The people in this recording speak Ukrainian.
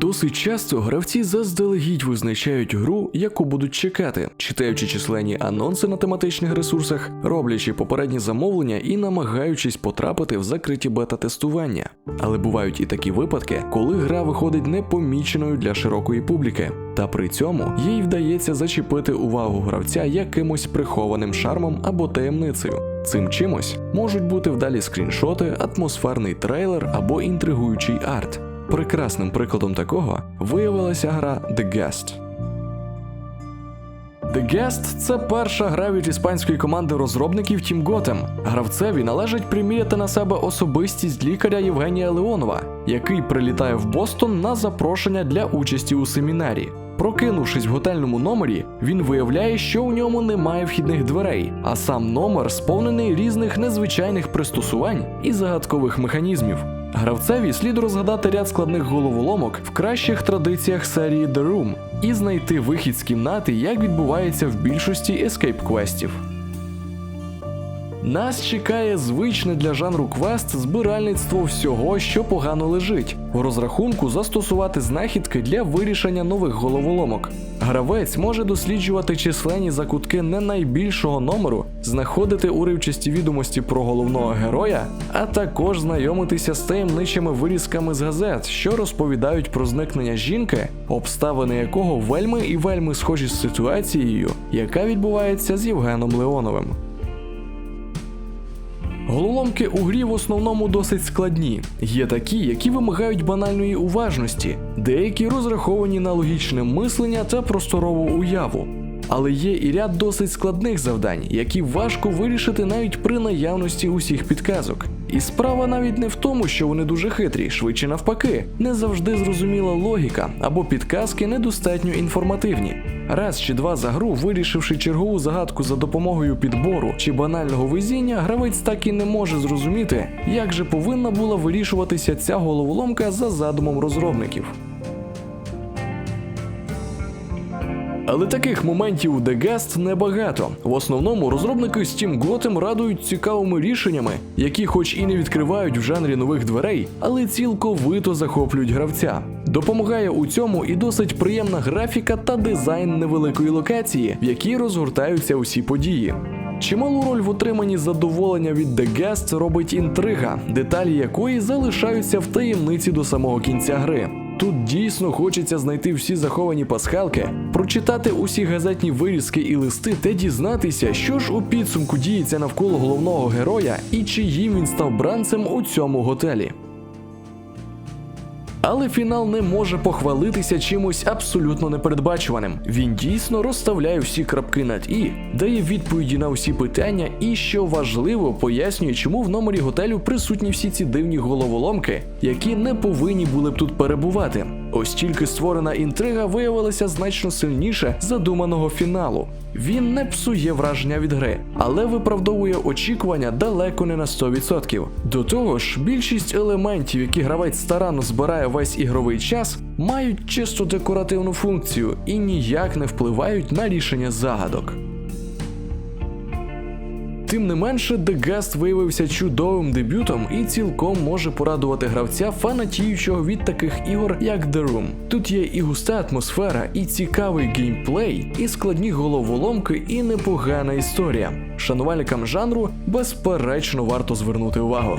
Досить часто гравці заздалегідь визначають гру, яку будуть чекати, читаючи численні анонси на тематичних ресурсах, роблячи попередні замовлення і намагаючись потрапити в закриті бета-тестування. Але бувають і такі випадки, коли гра виходить непоміченою для широкої публіки, та при цьому їй вдається зачепити увагу гравця якимось прихованим шармом або таємницею. Цим чимось можуть бути вдалі скріншоти, атмосферний трейлер або інтригуючий арт. Прекрасним прикладом такого виявилася гра The Guest. The Guest – це перша гра від іспанської команди розробників Team Gotham. Гравцеві належить приміряти на себе особистість лікаря Євгенія Леонова, який прилітає в Бостон на запрошення для участі у семінарі. Прокинувшись в готельному номері, він виявляє, що у ньому немає вхідних дверей, а сам номер сповнений різних незвичайних пристосувань і загадкових механізмів. Гравцеві слід розгадати ряд складних головоломок в кращих традиціях серії The Room і знайти вихід з кімнати, як відбувається в більшості escape квестів. Нас чекає звичне для жанру квест збиральництво всього, що погано лежить, в розрахунку застосувати знахідки для вирішення нових головоломок. Гравець може досліджувати численні закутки не найбільшого номеру, знаходити уривчасті відомості про головного героя, а також знайомитися з таємничими вирізками з газет, що розповідають про зникнення жінки, обставини якого вельми і вельми схожі з ситуацією, яка відбувається з Євгеном Леоновим. Головоломки у грі в основному досить складні. Є такі, які вимагають банальної уважності, деякі розраховані на логічне мислення та просторову уяву. Але є і ряд досить складних завдань, які важко вирішити навіть при наявності усіх підказок. І справа навіть не в тому, що вони дуже хитрі, швидше навпаки, не завжди зрозуміла логіка або підказки недостатньо інформативні. Раз чи два за гру, вирішивши чергову загадку за допомогою підбору чи банального везіння, гравець так і не може зрозуміти, як же повинна була вирішуватися ця головоломка за задумом розробників. Але таких моментів у The Guest небагато. В основному розробники Steam Gotham радують цікавими рішеннями, які, хоч і не відкривають в жанрі нових дверей, але цілковито захоплюють гравця. Допомагає у цьому і досить приємна графіка та дизайн невеликої локації, в якій розгортаються усі події. Чималу роль в отриманні задоволення від The Guest робить інтрига, деталі якої залишаються в таємниці до самого кінця гри. Тут дійсно хочеться знайти всі заховані пасхалки, прочитати усі газетні вирізки і листи та дізнатися, що ж у підсумку діється навколо головного героя і чиїм він став бранцем у цьому готелі. Але фінал не може похвалитися чимось абсолютно непередбачуваним. Він дійсно розставляє всі крапки над і, дає відповіді на всі питання, і що важливо, пояснює, чому в номері готелю присутні всі ці дивні головоломки, які не повинні були б тут перебувати. Ось тільки створена інтрига виявилася значно сильніше задуманого фіналу. Він не псує враження від гри, але виправдовує очікування далеко не на 100%. До того ж, більшість елементів, які гравець старанно збирає весь ігровий час, мають чисто декоративну функцію і ніяк не впливають на рішення загадок. Тим не менше, The Guest виявився чудовим дебютом і цілком може порадувати гравця, фанатіючого від таких ігор, як The Room. Тут є і густа атмосфера, і цікавий геймплей, і складні головоломки, і непогана історія. Шанувальникам жанру безперечно варто звернути увагу.